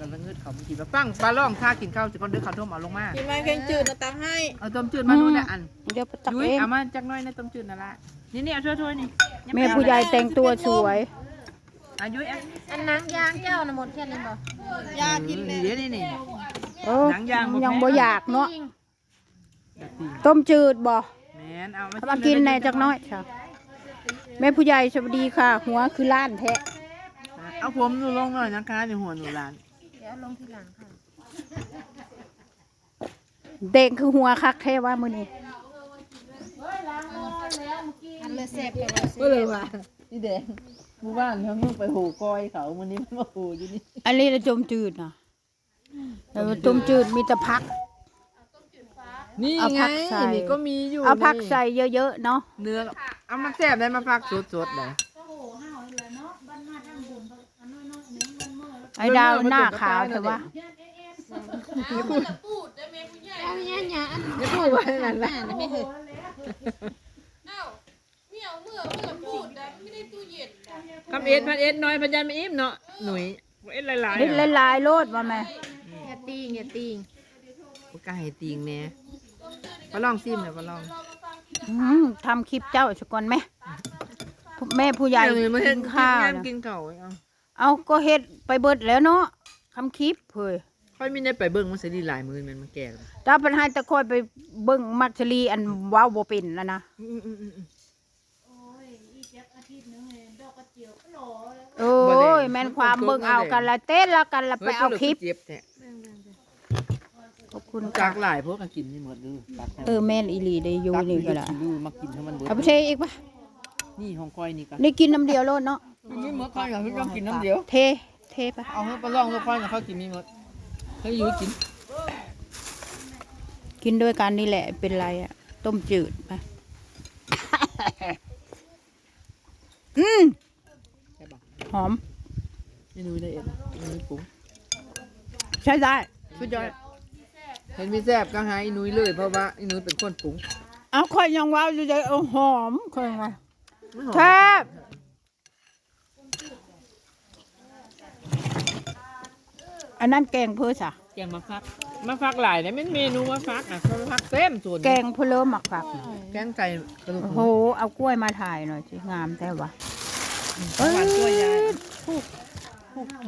กันละเงิดเขาบางทีแบบฟังปลาล่องท่ากินข้าวสิก่อนเด้อข้าวต้มเอาลงมากินไหมแกงจืดนะตังให้เอาต้มจืดมาดูนะอันเดี๋ยวไปตักยุ้ยเองเอามาจักหน้อยนะต้มจืดนั่นละนี่นี่เอาถ้วยๆนี่แม่ผู้ใหญ่แต่งตัวสวยอายุอะอันนังยางเจ้าน่ะหมดแค่นี้บ่ยากินเลยเดี๋ยวนี่นี่ เออหนังยางบ่ยังแพงบ่อยากเนาะจริงต้มจืดบ่แมนเอาเอามากินในจักหน้อยค่ะแม่ผู้ใหญ่สวัสดีค่ะ หัวคือล้านแท้เอาผมหนูลงหน่อยนะคะในหัวหนูร้านเดี๋ ยวลงทีหลังค่ะเด้งคือหัวคักแท้ว่ามื้อนี้อันเลยแซ่บกันเลยก็เลยว่าพี่แดงหมู่บ้านเขาเพิ่งไปโหกอยเขาวันนี้มันมาโหอยู่นี่อันนี้ละจมจืดนะแต่ว่าต้มจืดมีแต่ผัก นี่เอาไงผักใส่ นี่ก็มีอยู่เอาผักนี่ใส่เยอะๆเนาะ เนื้อเอามาแซ่บได้มาฟักสดๆเลย ไอ้ดาวหน้าขาวแต่ว่าเอาเนี่ยเนี่ยอันไม่พูดไว้นั่นแหละนั้นไม่เห็นคำเอ็ดพันเอ็ดน้อยพันยันไม่อิ่มเนาะหนุ่ยเอ็ดหลายๆเล็ดลายๆโลดว่าแม่อย่าตีงอย่าตีงปากกาให้ติงแน่ปลาลองซิมเลยปลาลองอืมทำคลิปเจ้าสก่อนไหมแม่ผู้ใหญ่เดี๋ยวนี้มาเฮ็กิดนข้าวงานนะกินข้าวเอา เอาก็เฮ็ดไปเบิดแล้วเนาะทำคลิปเฮ้ยค่อยมีได้ไปเบิ่งมันสิดีหลายมือมันมาแก่แล้วถ้าเป็นให้ตะคอยไปเบิ่งมักชลีอันว้าวบ่เป็นแล้วนะอืมอืมอืมอืมโอ้ยแม่นความเบิ่งเอากันละเต้นแล้วกันละไปเอาคลิปเจ็บแท้ขอบคุณจาค่ะกหลายพวกก็กินนี่หมดดูตักให้เออแม่นอีหลีได้อยู่นี่ก็ได้กินดูมากินให้มันเบิดเอาไปเทอีกปะ นี่ของก้อยนี่ก็นี่กินน้ำเดียวโลดเนาะมีหมดก้อยก็คือต้องกินน้ำเดียว เท เทปะเอาให้ปลาลองแล้วก้อยกับเขากินมีหมดให้อยู่กินกินด้วยกันนี่แหละเป็นไรอะต้มจืดไป อืมใช่ปะหอมไม่รู้ได้เอ็ดไม่รู้ปรุงใช้ได้สุดยอดเห็นมีแซ่บก็หาอีนุ้ยเลยเพราะว่าอีนุ้ยเป็นคนปรุงเอาค่อยยังว้าวอยู่ใจเอาหอมค่อยยังไงไม่หอม แซ่บอันนั้นแกงเพื่อสะแกงมาฟักมาฟักหลายนะเป็นเมนูมาฟักอะเขามาฟักเต็มส่วนแกงเพนเลิมหมักผักแกงไก่กระดูกโอ้หโหมูเอากล้วยมาถ่ายหน่อยสิงามแต่ว่าหวานตัวยาย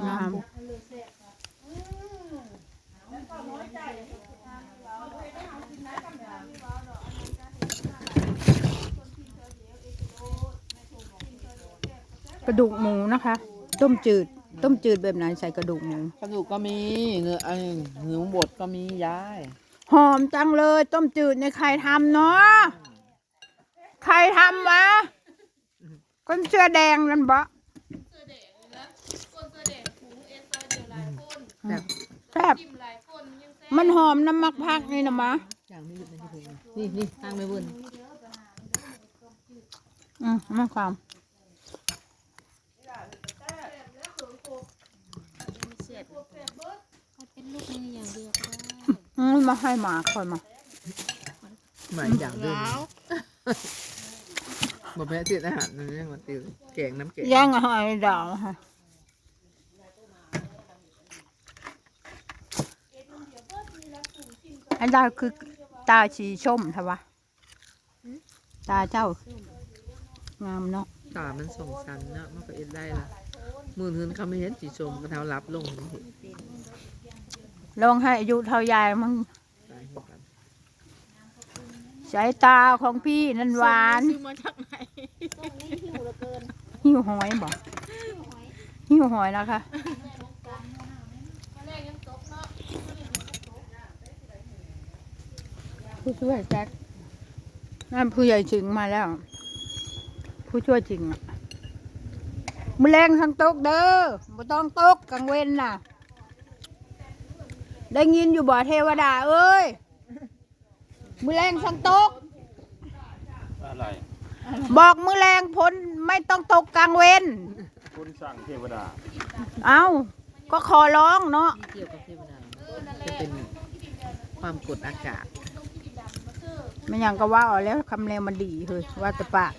งาม ระดูกหมูนะคะ ต้มจืด ต้มจืดแบบไหนใส่กระดูกหมูกระดูกก็มีเนื้อไอ้หนูบดก็มียายหอมจังเลย ต้มจืดในใครทำเนาะใครทำวะคนเสื้อแดงนั่นบะแบบแซ่บมันหอมน้ำมักพักนี่นะมะอย่างไม่หยุดไม่ถึงนี่นี่ทางไม่เบิ้ลอืมมันความ เป็น ลูกนี้อย่างเดียวก็ได้อืมมาให้หมาคอยมาหมายอย่างเดิมบอกแม่ติดอาหารนั่นยังมาติดแกงน้ำแกงแย่งอาหารดาวค่ะอันดาวคือตาชีชมใช่ปะตาเจ้างามเนาะตามันส่งสันเนาะมันก็เอ็ดได้ละมือหืนเขาไม่เห็นสีชมกระเท้ารับลงเห็นเห็น ลองให้อายุเท่ายายมั้งตายหัวกันสายตาของพี่นันหวาน ซื้อมาจากไหนหิวหอยบอกหิวหอยนะคะ ผู้ช่วยแจ็คนั่นผู้ใหญ่จริงมาแล้ว ผู้ช่วยจริงอะมอแรงทั้งตกเด้อบ่ต้องตกกังเว้นน่ะ ได้ยินอยู่บ่เทวดา เอ้ย มือแรงทั้งตก อะไรบอกมือแรงพ้นไม่ต้องตกกลางเว้น คุณสั่งเทวดาเอาก็ขอร้องเนาะเกี่ยวกับเทวดาจะเป็นความกดอากาศไม่อย่างก็ว่าเอาแล้วคำแรงมันดีเฮ้ยว่าแต่ปาก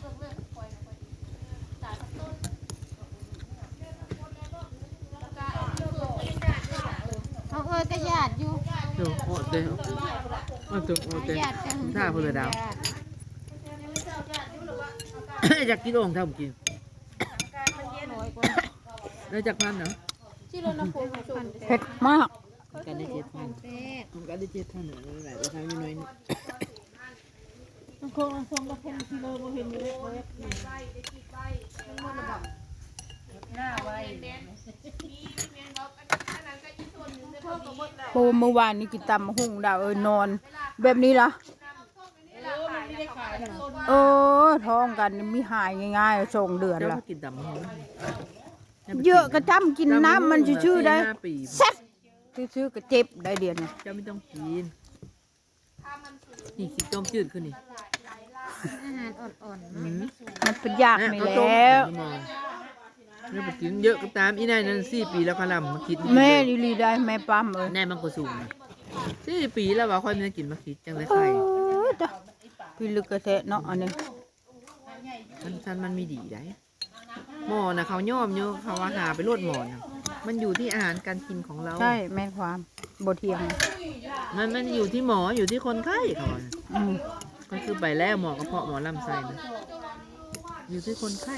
เอาเอ้ยก็ญาติอยู่เดี๋ยวโอ้เดี๋ยวโอ้เดี๋ยวโอ้เดี๋ยวญาติกันถ้าเพื่อดาวอยากกินโอ่งทำกินแล้วจากพันเนาะที่รถน้ำพุชุนเผ็ดมากกันได้เจ็ดพันแซ่บมันก็ได้เจ็ดพันเหรอไม่ไหวราคาไม่น้อยนี่คงทรงกระเพนที่เลยบ่เห็นอยู่เลยเว้ โปเมื่อวานนี้กินตำมะหุ่งดาวเออนอน แบบนี้ละเออมันไม่ได้ขายทั้งต้นเออท้องกันนี่มีหายง่ายๆสองเดือนเจ้าละก็กินดำมันเยอะกระจ้ำกินน้ำมันชื่อๆได้ห้าปีแซ่บชื่อๆกระเจ็บได้เดียวนี่เจ้าไม่ต้องกินนี่คิดต้มจืดขึ้นนี่อาหารอ่อนๆอืเนาะมมันเป็นยากไม่เอาแลต้ม้วเอามา ไม่ไปกินเยอะก็ตามอีนายนั่นสี่ปีแล้วก็ลำมาคิดแม่ลีลีได้แม่ปั๊มเอ้ยแน่มันก็สูงนะสี่ปีแล้วว่าค่อยไม่ได้กินมาคิดจังเลยเอไข่อจ้ะพี่ลึกกระแทะเนาะอันนี้มันท่านมันมีดีได้หมอนะเขาย่อมเยอะเขาว่าหาไปรวดหมอนะมันอยู่ที่อาหารการกินของเราใช่แม่นความบทเทียงมันมันอยู่ที่หมออยู่ที่คนไข้เขาว่านะอืมก็คือไปแล้วหมอกระเพาะหมอลำไส้นะอยู่ที่คนไข้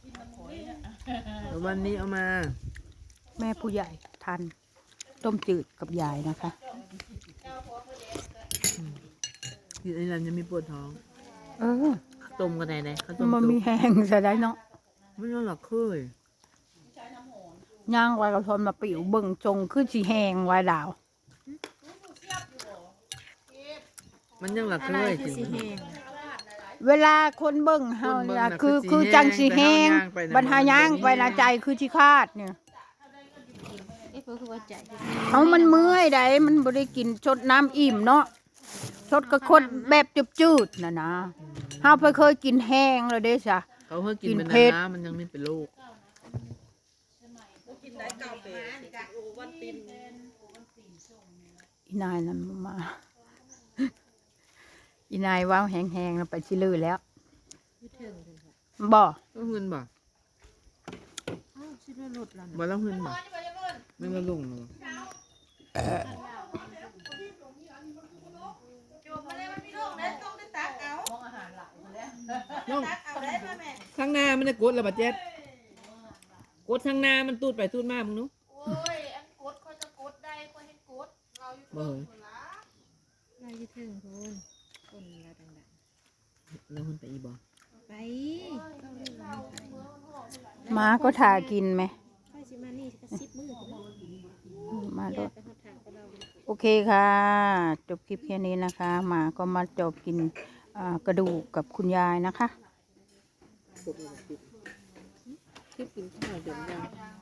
เดี๋ยววันนี้เอามาแม่ผู้ใหญ่ทันต้มจืดกับยายนะคะ กินไอ้นั่นจะมีปวดท้องเออต้มกันไหนไหนเขาต้มมันตุมีกแห้งจะได้เนาะไม่รู้หรอกเคยย่างไว้กับทนมาปิวเบิ่งจงขึ้นสีแหงไว้ดาว มันยังหลักเคยจริง เวลาคนเบิ่งเฮาคนเบิ่งน่ะน่ะคือคืคืออสิจังสีแห้แหงงแต่เฮาย่างไปน่ะบรรหาย่างมันบ่ไปนะมีใจคือสิคาดเนี่ยเอ้ยเพิ่นคือว่าใจเอามันเมื่อยได้มันบ่ได้กินชดน้ำอิ่มเนาะชดก็คดแบบจืดๆน่ะนะเฮาไปเคยกินแห้งแล้วเด้จ้ะเขาเพิ่งกินกินเป็นเผ็ด น้ำมันยังไม่เป็นโรคกินได้เก่าเป็ดโอ้วันปีนอีนายนั่นมา อีนายว้าวแหงๆแล้วไปชิลือแล้วอยู่ถึงถึงค่ะบ่ก็หืนบ่อ้าวสิได้หลุดแล้วนะบ่แล้วหืนบ่ไม่มาลงหรอกน้องข้างหน้ามันได้กดแล้วบัดเจ็ดกดข้างหน้ามันตูดไปตูดมามึงนู้โอ้ยอันกดเขาจะกดได้เขาให้กดเราอยู่บ่เฮ้ยเราอยู่ถึงคน คนเราดังแล้วหืนไปอีบ่ๆไปเข้าเรื่องเราไปหมาก็ถ่ากินไหมไปสิมานี่ก็สิบมือก็บ่มาญาด้วยติไปฮอดทางกับเรา โอเคค่ะ จบคลิปแค่นี้นะคะ หมาก็มาจบกินอ่ากระดูกกับคุณยายนะคะ คลิปกินข้าวจบยัง